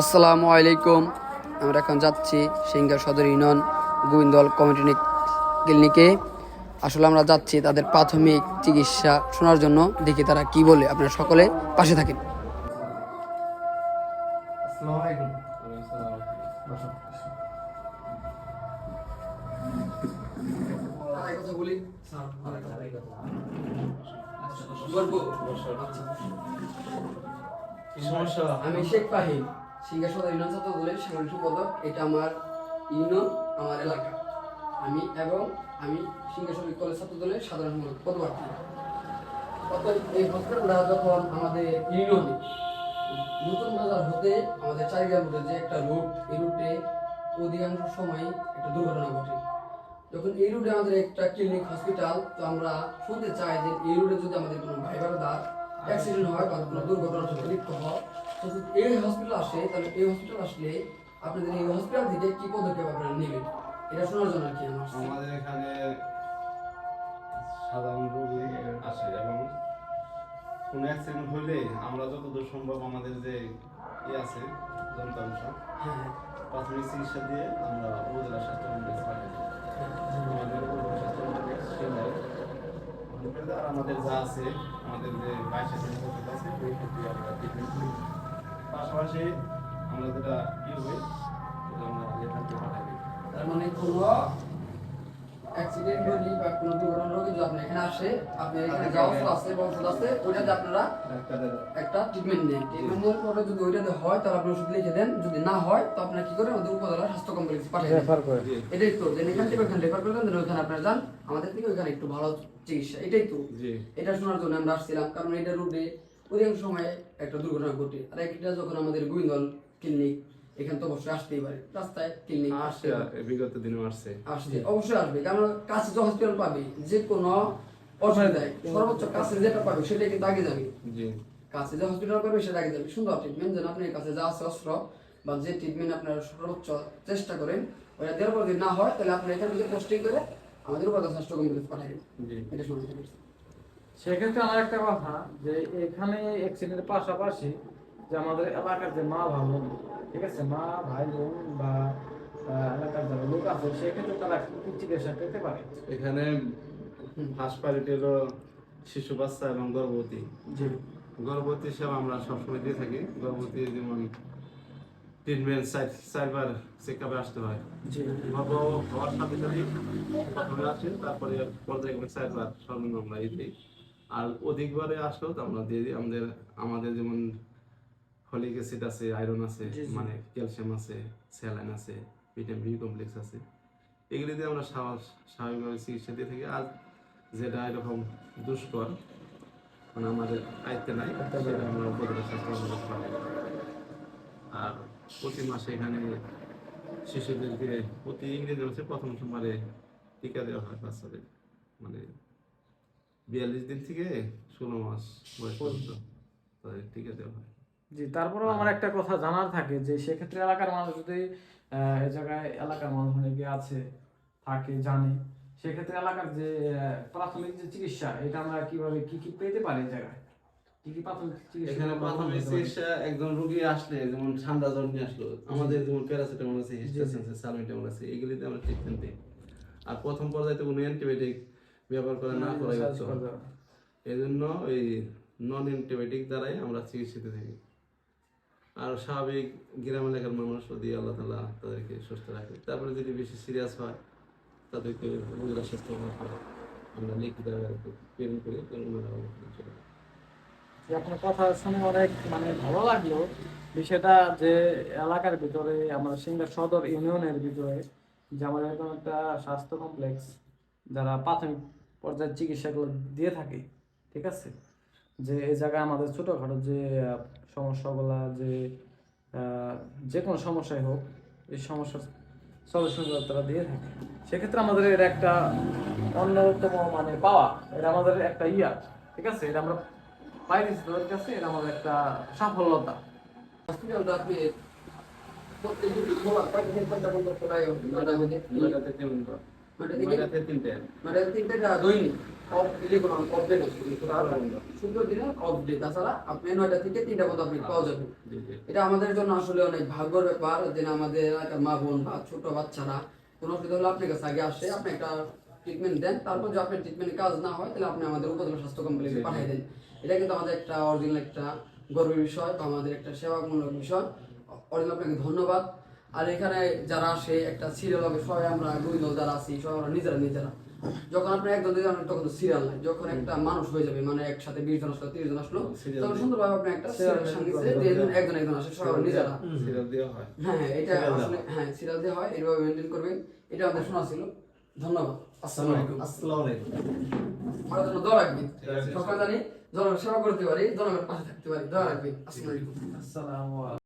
আসসালামু আলাইকুম। আমরা এখন যাচ্ছি সিঙ্গা সদর ইউনিয়ন গোবিন্দল কমিউনিটি ক্লিনিকে। আসলে আমরা যাচ্ছি তাদের প্রাথমিক চিকিৎসা শোনার জন্য। দেখি তারা কি বলে। আপনারা সকলে পাশে থাকেন। আসসালামু আলাইকুম। আমি শেখ ফাহিম সিঙ্গা সদর ইউনিয়ন ছাত্র দলের সাংগঠনিক সম্পাদক। এটা আমার ইউনিয়ন, আমার এলাকা। আমি এবং আমি সিঙ্গা সদর কলেজ ছাত্র দলের সাধারণ সম্পাদক, পদপ্রার্থী। অর্থাৎ এই হসপিটালটা যখন আমাদের ইউনিয়নে, নতুন বাজার হতে আমাদের চারিগ্রাম রোডে যে একটা রুট এই রুটে অধিকাংশ সময় একটা দুর্ঘটনা ঘটে। যখন এই রুটে আমাদের একটা ক্লিনিক হসপিটাল তো আমরা শুনতে চাই যে এই রুটে যদি আমাদের কোনো ভাই দার অ্যাক্সিডেন্ট হয় বা কোনো দুর্ঘটনা সাথে লিপ্ত হয় তো এই হসপিটাল আসে তাহলে এই হসপিটাল আসলে আপনাদের এই হসপিটাল থেকে কি পদক্ষেপ আপনারা নেবেন? এটা শোনার জন্য কি আমার আমাদের এখানে সাধারণ রোগী আসে এবং কোনো অ্যাক্সিডেন্ট হইলে আমরা যতদূর সম্ভব আমাদের যে ই আছে যন্ত্রাংশ হ্যাঁ প্রাথমিক চিকিৎসা দিয়ে আমরা উপজেলা স্বাস্থ্য কমপ্লেক্স পাঠাই আমাদের উপজেলা স্বাস্থ্য কমপ্লেক্স আমাদের যা আছে, আমাদের যে বাইশে আছে আমরা পাশাপাশি আমরা যেটা ইয়ে হবে আমরা তার মানে কোনো অ্যাক্সিডেন্ট হলি বা কোনো দুর্ঘটনা যদি আপনি এখানে আসে। আপনি এখানে যা ওষুধ আছে বা ওষুধ আছে ওইটাতে আপনারা একটা ট্রিটমেন্ট নেন। ট্রিটমেন্ট নেওয়ার পরে যদি ওইটাতে হয় তাহলে আপনি ওষুধ লিখে দেন। যদি না হয় তো আপনারা কি করেন আমাদের উপজেলা স্বাস্থ্য কমপ্লেক্স পাঠিয়ে দেন। জি। এটাই তো। যে এখান থেকে ওখানে রেফার করে দেন আপনারা যান। আমাদের থেকে ওইখানে একটু ভালো চিকিৎসা। এটাই তো। এটা শোনার জন্য আমরা আসছিলাম। কারণ এটা রুটে অধিকাংশ সময় একটা দুর্ঘটনা ঘটে। আর একটা যখন আমাদের গোবিন্দল ক্লিনিক এখানে তো অবশ্যই আসতেই পারে। রাস্তায় ক্লিনিক আসতে বিগত দিনেও আসছে। আসছে অবশ্যই আসবে। কারণ কাছে যে হসপিটাল পাবে যে কোনো অসুবিধায় সর্বোচ্চ কাছে যেটা পাবে সেটাই কিন্তু আগে যাবে। জি। কাছে যে হসপিটাল পাবে সেটা আগে যাবে। সুন্দর ট্রিটমেন্ট যেন আপনি কাছে যা আছে অস্ত্র বা যে ট্রিটমেন্ট আপনারা সর্বোচ্চ চেষ্টা করেন ওটা দেওয়ার পর যদি না হয় তাহলে আপনি এখানে থেকে পোস্টিং করে আমাদের উপর স্বাস্থ্য কমপ্লেক্স পাঠাবেন এটা শুনতে সেক্ষেত্রে আমার একটা কথা যে এখানে অ্যাক্সিডেন্টের পাশাপাশি যে আমাদের এলাকার যে মা ভাই বোন ঠিক আছে? মা ভাই বোন বা এলাকার যারা লোক আছে সেক্ষেত্রে তারা কি চিকিৎসা পেতে পারে? এখানে হলো শিশু বাচ্চা এবং গর্ভবতী। জি। গর্ভবতী সেবা আমরা সবসময় দিয়ে থাকি। গর্ভবতী যেমন ট্রিটমেন্ট চারবার চেক আপে আসতে হয়। গর্ভ হওয়ার সাথে সাথে প্রথমে আসে তারপরে পর্যায়ক্রমে চারবার সর্বনিম্ন আমরা এই দিই। আর অধিকবারে আসলেও তো আমরা দিয়ে দিই। আমাদের আমাদের যেমন ফলিক অ্যাসিড আছে আয়রন আছে। মানে ক্যালসিয়াম আছে স্যালাইন আছে ভিটামিন বি কমপ্লেক্স আছে। এগুলি দিয়ে আমরা স্বাভাবিক স্বাভাবিকভাবে চিকিৎসা দিয়ে থাকি। আর যেটা এরকম দুষ্কর মানে আমাদের আয়ত্তে নাই সেটা আমরা উপজেলা স্বাস্থ্য আর প্রতি মাসে এখানে শিশুদেরকে প্রতি ইংরেজি মাসে প্রথম সোমবারে টিকা দেওয়া হয় বাচ্চাদের। মানে বিয়াল্লিশ দিন থেকে ষোলো মাস বয়স পর্যন্ত তাদের টিকা দেওয়া হয়। জি তারপরেও আমার একটা কথা জানার থাকে যে সেক্ষেত্রে এলাকার মানুষ যদি আহ, জায়গায় এলাকার মানুষ অনেকে আছে থাকে জানে সেক্ষেত্রে এলাকার যে প্রাথমিক যে চিকিৎসা এটা আমরা কীভাবে কি কি পেতে পারি এই জায়গায়? কি কি প্রাথমিক এখানে আমরা প্রাথমিক চিকিৎসা একজন রোগী আসলে যেমন ঠান্ডা জ্বর নিয়ে আসলো আমাদের যেমন প্যারাসিটামল আছে হিস্টাসিন আছে সালমিটামল আছে এগুলিতে আমরা ট্রিটমেন্ট দিই। আর প্রথম পর্যায়ে কোনো অ্যান্টিবায়োটিক ব্যবহার করে না করাই উত্তম। এই জন্য ওই নন অ্যান্টিবায়োটিক দ্বারাই আমরা চিকিৎসিত থাকি। আর স্বাভাবিক গ্রাম এলাকার মানুষ যদি আল্লাহ তালা তাদেরকে সুস্থ রাখে। তারপরে যদি বেশি সিরিয়াস হয়, তাদেরকে উপজেলা স্বাস্থ্য আমরা লিখিত প্রেরণ করি আপনার কথা শুনে অনেক মানে ভালো লাগল। বিষয়টা যে এলাকার ভিতরে আমাদের সিঙ্গার সদর ইউনিয়নের ভিতরে, যে আমাদের এরকম একটা স্বাস্থ্য কমপ্লেক্স যারা প্রাথমিক পর্যায়ের চিকিৎসাগুলো দিয়ে থাকে, ঠিক আছে? যে এই জায়গায় আমাদের ছোটোখাটো যে সমস্যাগুলা যে যে কোনো সমস্যাই হোক এই সমস্যার সলিউশনগুলো তারা দিয়ে থাকে সেক্ষেত্রে আমাদের এটা একটা অন্যতম মানে পাওয়া এটা আমাদের একটা ইয়া ঠিক আছে এটা আমরা পাই দিচ্ছি তোদের কাছে এটা আমাদের একটা সাফল্যতা হয়? তিনটে তিনটা দৈনিক অফ দিলে কোনো অফ ডে শুক্র দিনে অফ ডে তাছাড়া আপনি নয়টা থেকে তিনটা পর্যন্ত আপনি পাওয়া যাবে। এটা আমাদের জন্য আসলে অনেক ভাগ্যর ব্যাপার যে আমাদের এলাকার মা বোন বা ছোট বাচ্চারা কোনো অসুবিধা হলে আপনার কাছে আগে আসে আপনি একটা ট্রিটমেন্ট দেন তারপর যদি আপনার ট্রিটমেন্টে কাজ না হয় তাহলে আপনি আমাদের উপজেলা স্বাস্থ্য কমপ্লেক্সে পাঠিয়ে দেন। এটা কিন্তু আমাদের একটা অরিজিনাল একটা গর্বের বিষয় বা আমাদের একটা সেবামূলক বিষয়। অরিজিনাল আপনাকে ধন্যবাদ। আর এখানে যারা আসে একটা সিরিয়াল হবে সবাই আমরা দুই দল যারা আছি সবাই আমরা নিজেরা নিজেরা। যখন আপনি একজন দুজন তখন তো সিরিয়াল নাই। যখন একটা মানুষ হয়ে যাবে মানে একসাথে বিশ জন আসলো তিরিশ জন আসলো তখন সুন্দরভাবে আপনি একটা সিরিয়াল সাংগিছে যে একজন একজন আসে সবাই নিজেরা। সিরিয়াল দেওয়া হয়। হ্যাঁ এটা আসলে হ্যাঁ সিরিয়াল দিয়ে হয় এইভাবে মেনটেন করবেন। এটা আমাদের শোনা ছিল। ধন্যবাদ। আসসালামু আলাইকুম। আসসালামু আলাইকুম। আমার জন্য দোয়া রাখবেন। সকাল জানি জনগণের সেবা করতে পারি জনগণের পাশে থাকতে পারি। দোয়া রাখবেন। আসসালামু আলাইকুম। আসসালামু আলাইকুম।